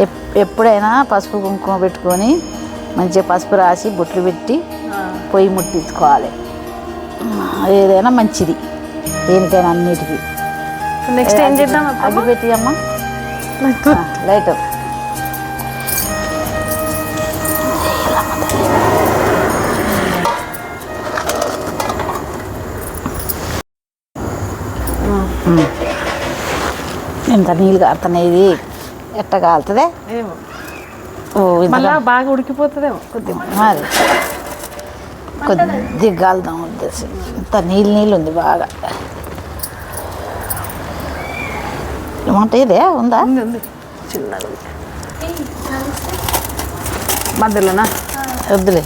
ఎప్- ఎప్పుడైనా పసుపు కుంకుమ పెట్టుకొని మంచిగా పసుపు రాసి బొట్లు పెట్టి పొయ్యి ముట్టించుకోవాలి. ఏదైనా మంచిది. దేనికైనా అన్నిటికీ. నెక్స్ట్ ఏం చేద్దాం అగ్గి పెట్టి అమ్మ. లైట్ ఇంత నీళ్ళు కారుతున్నాయి ఇది? ఎట్ట కాలుతుందే మళ్ళా బాగా ఉడికిపోతుందేమో. కొద్దిగా మరి. కొద్దిగా కాలుదాం ఉద్దేశం ఇంత నీళ్ళు నీళ్ళు ఉంది బాగా. ఏమంటే ఇదే? ఉందా? చిన్నగా మధ్యలోనా? వద్దులే.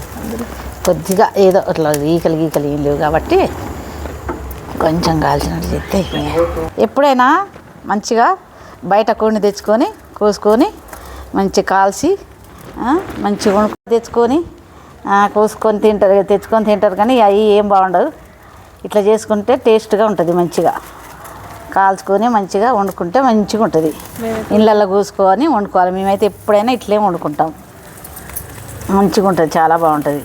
కొద్దిగా ఏదో అట్లా ఈకలు గీకలు ఏం లేవు కాబట్టి కొంచెం కాల్చినట్టు చెప్తే ఎప్పుడైనా మంచిగా బయట కోడిని తెచ్చుకొని కోసుకొని మంచిగా కాల్చి మంచి మంచిగా వణుకు తెచ్చుకొని కోసుకొని తింటారు తెచ్చుకొని తింటారు కానీ అవి ఏం బాగుండదు. ఇట్లా చేసుకుంటే టేస్ట్గా ఉంటుంది మంచిగా. కాల్చుకొని మంచిగా వండుకుంటే మంచిగా ఉంటుంది. ఇళ్ళల్లో కూసుకొని వండుకోవాలి. మేమైతే ఎప్పుడైనా ఇట్లే వండుకుంటాం. మంచిగా ఉంటుంది చాలా బాగుంటుంది.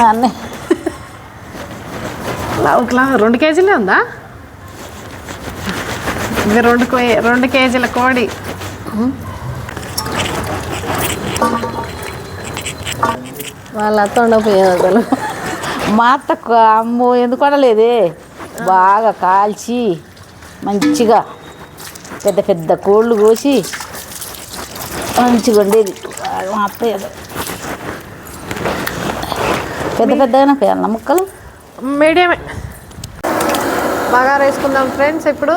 మా అన్నయ్య. లావుట్లా రెండు కేజీలే ఉందా? ఇది రెండు రెండు కేజీల కోడి. వాళ్ళ అత్త ఉండకపోయేది అసలు? మా అత్త అమ్మో ఎందుకు అనలేదే బాగా కాల్చి మంచిగా పెద్ద పెద్ద కోళ్ళు కోసి మంచిగా ఉండేది మా అత్త పెద్ద పెద్దగానే పేయాలన్న ముక్కలు? మీడియమే. బాగా వేసుకుందాం ఫ్రెండ్స్ ఇప్పుడు.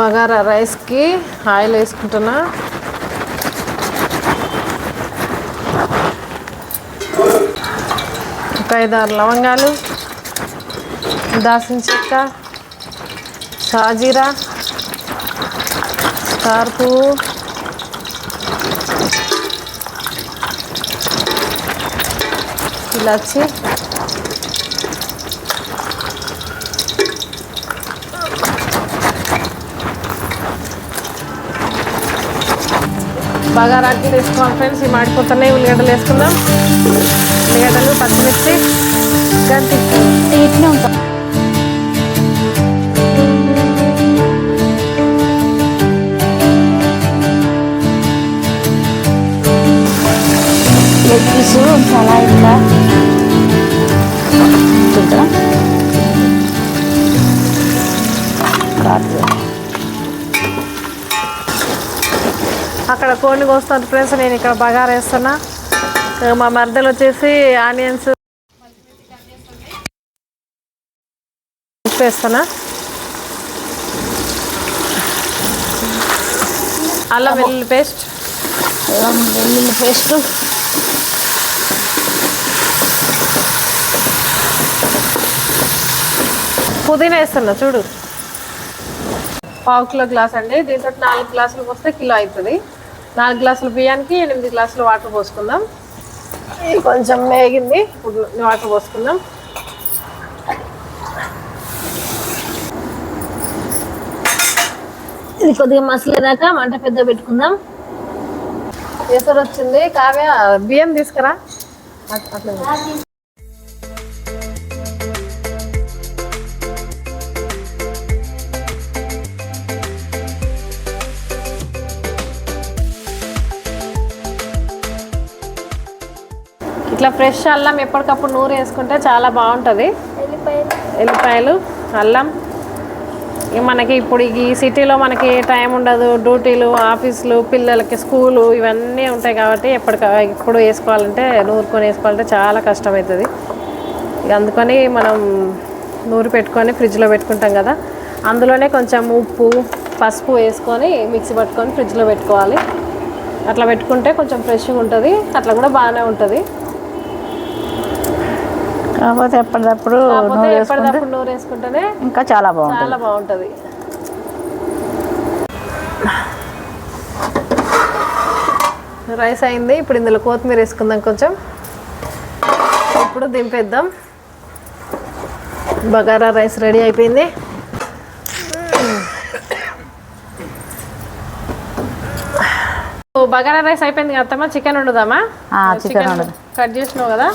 బగారా రైస్కి ఆయిల్ వేసుకుంటున్నా. ఒక ఐదారు లవంగాలు దాసిన చెక్క షాజీరా స్టార్ పువ్వు ఇలాచి బాగా రాకి వేసుకోవాలి ఫ్రెండ్స్ ఈ మాడిపోతున్నాయి ఉల్లిగడ్డలు వేసుకుందాం ఉల్లిగడ్డలు పచ్చిమిర్చి గంటి ఇట్నే ఉంటాం కోడిని కోస్తాను ఫ్రెండ్స్ నేను ఇక్కడ బగారా వేస్తున్నా. మా మరదలు వచ్చేసి ఆనియన్స్ ఉప్పు వేస్తానా అల్లం వెల్లుల్లి పేస్ట్. అల్లం వెల్లుల్లి పేస్టు. పుదీనా వేస్తున్నా చూడు. పావు కిలో గ్లాస్ అండి. దీంతో నాలుగు గ్లాసులు పోస్తే కిలో అవుతుంది. నాలుగు గ్లాసుల బియ్యానికి ఎనిమిది గ్లాసులు వాటర్ పోసుకుందాం. కొంచెం వేగింది ఇప్పుడు వాటర్ పోసుకుందాం. ఇది కొద్దిగా మసలేదాకా మంట పెద్ద పెట్టుకుందాం. ఎసరు వచ్చింది. కావ్య బియ్యం తీసుకురా. అట్- అట్లా. ఇట్లా ఫ్రెష్ అల్లం ఎప్పటికప్పుడు నూరు వేసుకుంటే చాలా బాగుంటుంది. ఎల్లిపాయలు అల్లం. ఇక మనకి ఇప్పుడు ఈ సిటీలో మనకి టైం ఉండదు. డ్యూటీలు ఆఫీసులు పిల్లలకి స్కూలు ఇవన్నీ ఉంటాయి కాబట్టి ఎప్పటిక ఇప్పుడు వేసుకోవాలంటే నూరుకొని వేసుకోవాలంటే చాలా కష్టమవుతుంది ఇక అందుకని మనం నూరు పెట్టుకొని ఫ్రిడ్జ్లో పెట్టుకుంటాం కదా. అందులోనే కొంచెం ఉప్పు పసుపు వేసుకొని మిక్సీ పట్టుకొని ఫ్రిడ్జ్లో పెట్టుకోవాలి. అట్లా పెట్టుకుంటే కొంచెం ఫ్రెష్గా ఉంటుంది. అట్లా కూడా బాగానే ఉంటుంది. కాకపోతే ఎప్పటికప్పుడు ఎప్పటికప్పుడు నూరు వేసుకుంటేనే ఇంకా చాలా బాగుంటుంది. చాలా బాగుంటుంది. రైస్ అయింది. ఇప్పుడు ఇందులో కొత్తిమీర వేసుకుందాం కొంచెం. ఇప్పుడు దింపేద్దాం. బగారా రైస్ రెడీ అయిపోయింది. బగారా రైస్ అయిపోయింది కదా అత్తమ్మ? చికెన్ వండుదామా? చికెన్ వండుదాం. కట్ చేసినావు కదా?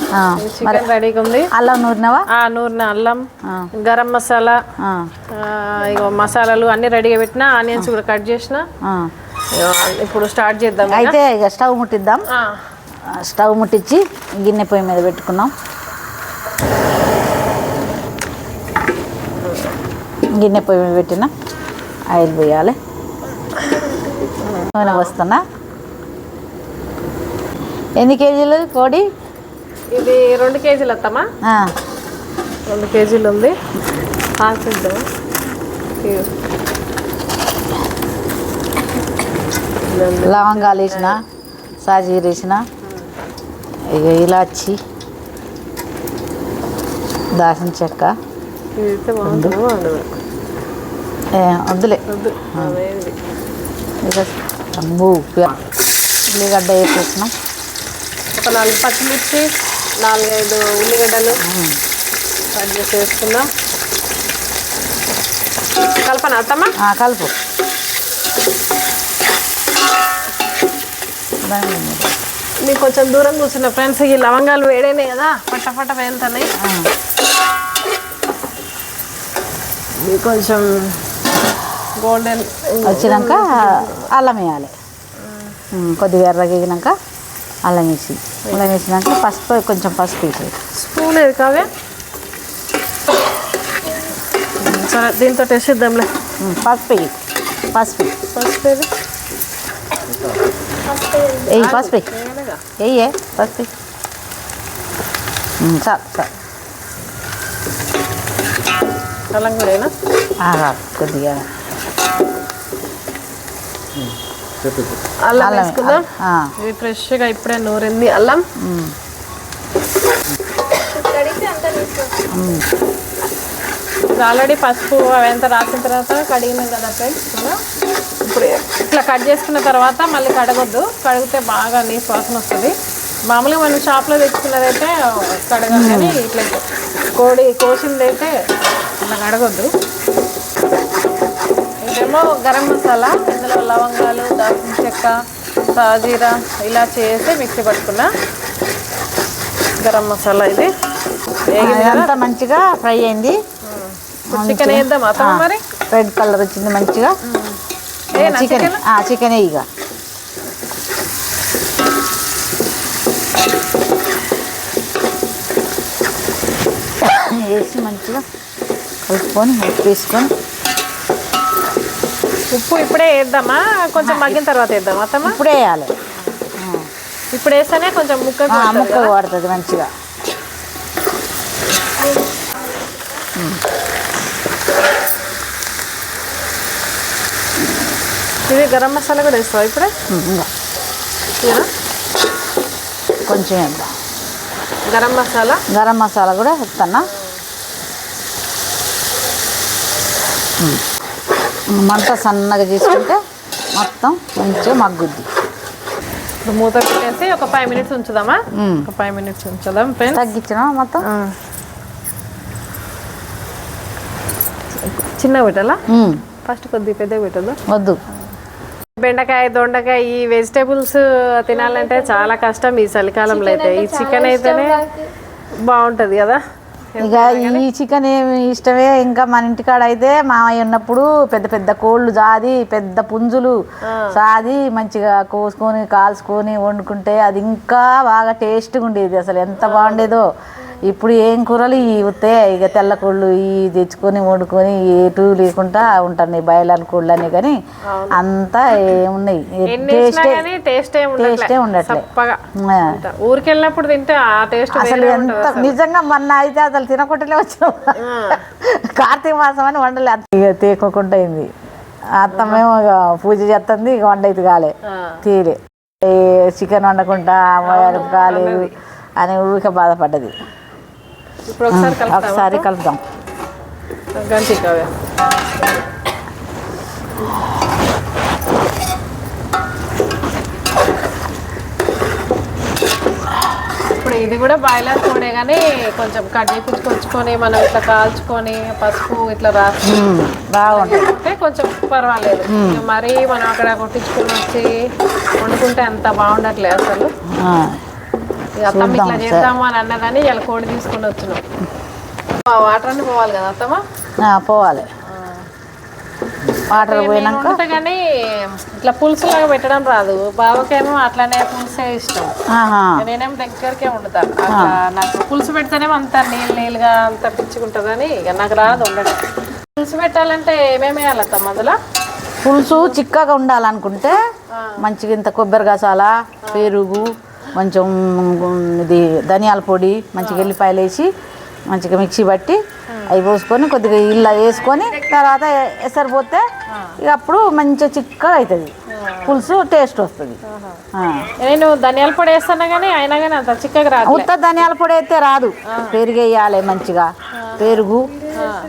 చికెన్ రెడీగా ఉంది. అల్లం నూరినావా? ఆ నూరిన అల్లం గరం మసాలా ఇగో మసాలాలు అన్ని రెడీగా పెట్టిన ఆనియన్స్ కూడా కట్ చేసిన. ఇప్పుడు స్టార్ట్ చేద్దాం. అయితే ఇక స్టవ్ ముట్టిద్దాం. స్టవ్ ముట్టించి గిన్నె పొయ్యి మీద పెట్టుకున్నాం గిన్నె పొయ్యి మీద పెట్టిన ఆయిల్ పోయాలి. నూనె వస్తున్నా. ఎన్ని కేజీలు కోడి? ఇది రెండు కేజీలు ఆ, రెండు కేజీలు ఉంది. ఆకుద్దాం లవంగాలు వేసిన సాజీర వేసిన ఇక ఇలాచి దాసిన చెక్క వద్దులే. ఇక ఉల్లిగడ్డ వేసేసినాం. ఒక నాలుగు పచ్చిమిర్చి నాలుగైదు ఉల్లిగడ్డలు కట్ చేసి వేసుకుందాం. కలపన అత్తమ్మా? కలుపు. మీకు కొంచెం దూరం కూర్చున్న ఫ్రెండ్స్ ఈ లవంగాలు వేడైనాయి కదా పట్ట పట్ట వేలుతున్నాయి కొంచెం గోల్డెన్ వచ్చినాక అల్లం వేయాలి. కొద్దిగా ఎర్రగినాక అల్లం వేసి. అల్లం వేసినాక పసుపు కొంచెం పసుపు వేసి స్పూన్ ఏది కావే సరే దీంతో టెస్ట్ ఇద్దాంలే పసుపు పసుపు. పసుపు. వేయే. పసుపు వేయి. ఉమ్, చాలు చాలు అల్లం కూడా కొద్దిగా. అల్లం వేసుకుందాం? ఇది ఫ్రెష్గా ఇప్పుడే నూరింది అల్లం. ఆల్రెడీ పసుపు అవంతా రాసిన తర్వాత కడిగినాం కదా ఫ్రెండ్స్ ఇప్పుడు ఇట్లా కట్ చేసుకున్న తర్వాత మళ్ళీ కడగొద్దు. కడిగితే బాగా నీసు వాసన వస్తుంది. మామూలుగా మనం షాప్లో తెచ్చుకున్నదైతే కడగాలి కానీ ఇట్లా కోడి కోసిందైతే ఇట్లా కడగొద్దు. ఇదేమో గరం మసాలా ఇందులో లవంగాలు దాల్చిన చెక్క సాజీరా ఇలా చేసి మిక్సీ పట్టుకున్నా గరం మసాలా ఇది. ఇదంతా మంచిగా ఫ్రై అయింది. చికెన్ వేద్దాం మరి? రెడ్ కలర్ వచ్చింది మంచిగా. Chicken chicken? చికెన్ ఇక. వేసి మంచిగా కలుపుకొని ఉప్పు వేసుకొని. ఉప్పు ఇప్పుడే వేద్దామా? కొంచెం మగ్గిన తర్వాత వేద్దాం అత్తమ్మ? ఇప్పుడే వేయాలి. ఇప్పుడు వేస్తేనే కొంచెం ముక్క ముక్క పడుతుంది మంచిగా. ఇది గరం మసాలా కూడా వేస్తావా ఇప్పుడే? కొంచెం వేద్దాం గరం మసాలా? గరం మసాలా కూడా వేస్తున్నా. మంట సన్నగా చేసుకుంటే మొత్తం మంచిగా మగ్గుద్ది. మూత పెట్టేసి ఒక ఫైవ్ మినిట్స్ ఉంచుదామా. ఒక ఫైవ్ మినిట్స్ ఉంచుదాం తగ్గించిన మొత్తం చిన్నగా పెట్టాలా? ఫస్ట్ కొద్దిగా పెద్దగా పెట్టదు వద్దు. బెండకాయ దొండకాయ ఈ వెజిటేబుల్స్ తినాలంటే చాలా కష్టం ఈ చలికాలంలో అయితే. ఈ చికెన్ అయితేనే బాగుంటుంది కదా? ఇక ఈ చికెన్ ఏమి ఇష్టమే? ఇంకా మన ఇంటికాడ అయితే మామయ్య ఉన్నప్పుడు పెద్ద పెద్ద కోళ్ళు జాది పెద్ద పుంజులు సాది మంచిగా కోసుకొని కాల్చుకొని వండుకుంటే అది ఇంకా బాగా టేస్ట్గా ఉండేది. అసలు ఎంత బాగుండేదో. ఇప్పుడు ఏం కూరలు ఈ ఉత్తే ఇక తెల్ల కోళ్ళు ఈ తెచ్చుకొని వండుకొని ఎటు లేకుండా ఉంటాయి బయలాన్ కోళ్ళు అని కానీ అంతా ఏమున్నాయి. టేస్టే కానీ టేస్ట్ ఏమి టేస్టే ఉండట్లే. చప్పగా ఆ. అంత. ఊరికి వెళ్ళినప్పుడు తింటే ఆ టేస్ట్ అసలు ఎంత నిజంగా మొన్న అయితే అసలు తినకుండానే వచ్చినాం. కార్తీక మాసం అని వండలే. ఇక తేకోకుండా అయింది. అత్తమేమో పూజ చేస్తుంది ఇక వండ అయితే కాలే. ఏ చికెన్ వండకుండా కాలేదు అని ఊరికే బాధపడ్డది. ఇప్పుడు ఒకసారి కలుపుదాం గంటి కావ్య ఇప్పుడు ఇది కూడా బాయిలర్ కోడే కానీ కొంచెం కట్ చేయించుకొచ్చుకొని మనం ఇట్లా కాల్చుకొని పసుపు ఇట్లా రాసి బాగుంటుంది కొంచెం పర్వాలేదు. మరీ మనం అక్కడ కొట్టించుకొని వచ్చి వండుకుంటే అంత బాగుండట్లే అసలు. అత్తమ్మ ఇట్లా చూద్దాం, చేద్దాము అని అన్నదని ఇలా కోడి తీసుకొని వచ్చినాం. వాటర్ అన్ని పోవాలి కదా అత్తమ్మ? పోవాలి. వాటర్ పోయినాక? కానీ ఇట్లా పులుసు లాగా పెట్టడం రాదు. బావకేమో అట్లానే పులుసే ఇష్టం. నేనేమో దగ్గరకే వండుతా. అట్లా నాకు పులుసు పెడితేనేమో అంత నీళ్ళు నీళ్ళుగా అంత పిచ్చుకుంటుందని నాకు రాదు ఉండడం పులుసు పెట్టాలంటే ఏమేమి వేయాలి అత్తమ్మ అందులో? పులుసు చిక్కగా ఉండాలనుకుంటే మంచిగా ఇంత కొబ్బరి గసాల పెరుగు కొంచెం ఇది ధనియాల పొడి మంచిగా ఎల్లిపాయలు వేసి మంచిగా మిక్సీ పట్టి అవి పోసుకొని కొద్దిగా ఇల్లు వేసుకొని తర్వాత ఎసరు పోతే ఇక అప్పుడు మంచిగా చిక్కగా అవుతుంది. పులుసు టేస్ట్ వస్తుంది. నేను ధనియాల పొడి వేస్తాను కానీ అయినా కానీ అంత చిక్కగా రాదు ఉత్త ధనియాల పొడి అయితే రాదు. పెరుగు వేయాలి మంచిగా. పెరుగు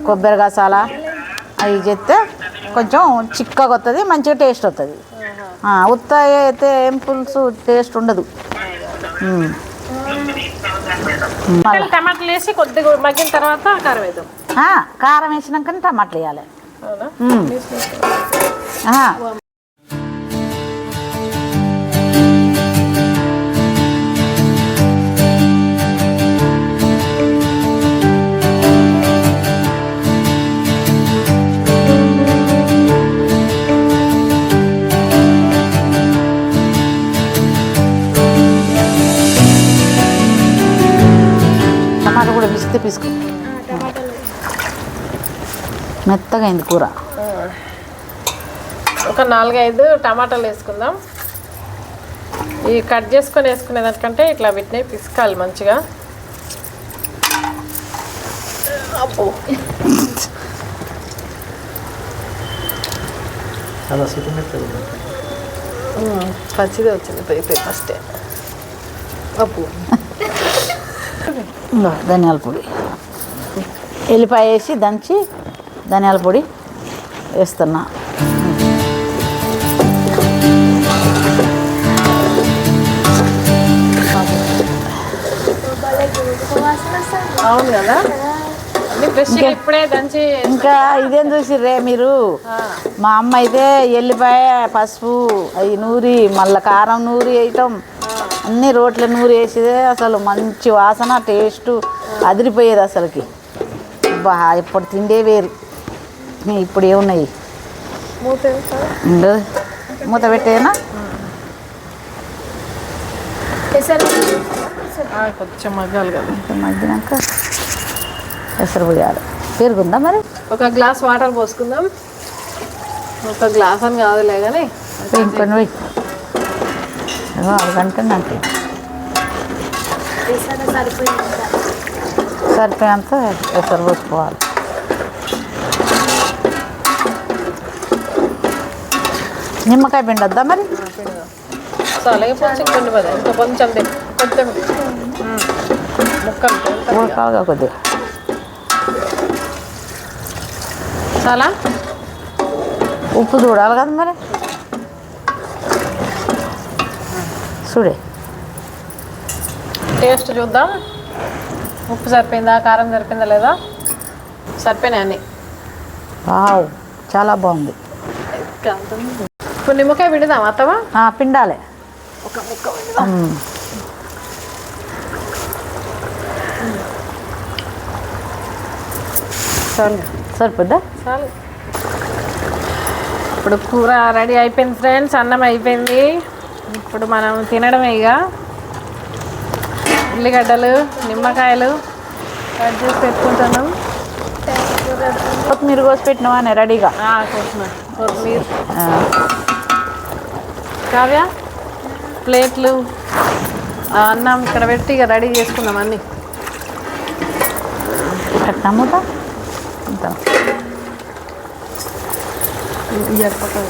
కొబ్బరి గసాల అవి చేస్తే కొంచెం చిక్కగా వస్తుంది మంచిగా టేస్ట్ వస్తుంది. ఉత్త అయితే ఏం పులుసు టేస్ట్ ఉండదు. టమాటాలు వేసి కొద్దిగా మగ్గిన తర్వాత కారం వేద్దాం. కారం వేసినాకనే టమాటాలు వేయాలి. మెత్తగా అయింది కూర. ఒక నాలుగైదు టమాటాలు వేసుకుందాం. ఈ కట్ చేసుకొని వేసుకునే దానికంటే ఇట్లా వీటిని పిసకాలి మంచిగా. పచ్చిదే వచ్చింది పోయి పోయి ఫస్టే. అప్పు ధనియాల పొడి. ఎల్లిపాయ వేసి దంచి ధనియాల పొడి వేస్తున్నా. అవును కదా? ఇంకా ఇదేం చూసిర్రే మీరు? మా అమ్మ అయితే ఎల్లిపాయ పసుపు అవి నూరి మళ్ళీ కారం నూరి వేయటం. అన్ని రోట్ల నూరి వేసేదే అసలు మంచి వాసన టేస్ట్ అదిరిపోయేది అసలుకి. బా ఇప్పుడు తిండే వేరు. ఇప్పుడు ఏమున్నాయి? మూత పెట్టేనా ఆ, కొంచెం మగ్గాలి కదా. మగ్గినాక ఎసరు పోయాలి పెరుగుందా మరి? ఒక గ్లాస్ వాటర్ పోసుకుందాం. ఒక గ్లాస్ అని కాదులే కానీ ఇంకొని పోయి. అరగంట నాకు సరిపోయేంత ఎసరు పోసుకోవాలి. నిమ్మకాయ పిండొద్దా మరి? సో అలాగే కొంచెం కొన్ని పద ఇంకా కొంచెం. ముక్కలు. కొద్దిగా. చాలా? ఉప్పు చూడాలి కదా మరి. చూడే. టేస్ట్ చూద్దాం. ఉప్పు సరిపోయిందా? కారం సరిపోయిందా లేదా? సరిపోయినాయి అన్ని. చాలా బాగుంది. ఇప్పుడు నిమ్మకాయ పిండుదాం అత్తవా పిండాలి. ఒక ముక్క. చాలు సరిపోద్దా? చాలు. ఇప్పుడు కూర రెడీ అయిపోయింది ఫ్రెండ్స్ అన్నం అయిపోయింది. ఇప్పుడు మనం తినడమే ఇక. ఉల్లిగడ్డలు నిమ్మకాయలు కట్ చేసి పెట్టుకుంటున్నాం. కొత్తిమీర కోసి పెట్టినావా రెడీగా. కొత్తిమీర. కొత్తిమీర. కావ్య ప్లేట్లు అన్నం ఇక్కడ పెట్టి ఇక రెడీ చేసుకుందాం అన్నీ. మూత ఇంత ఇయ్యాలి పక్కన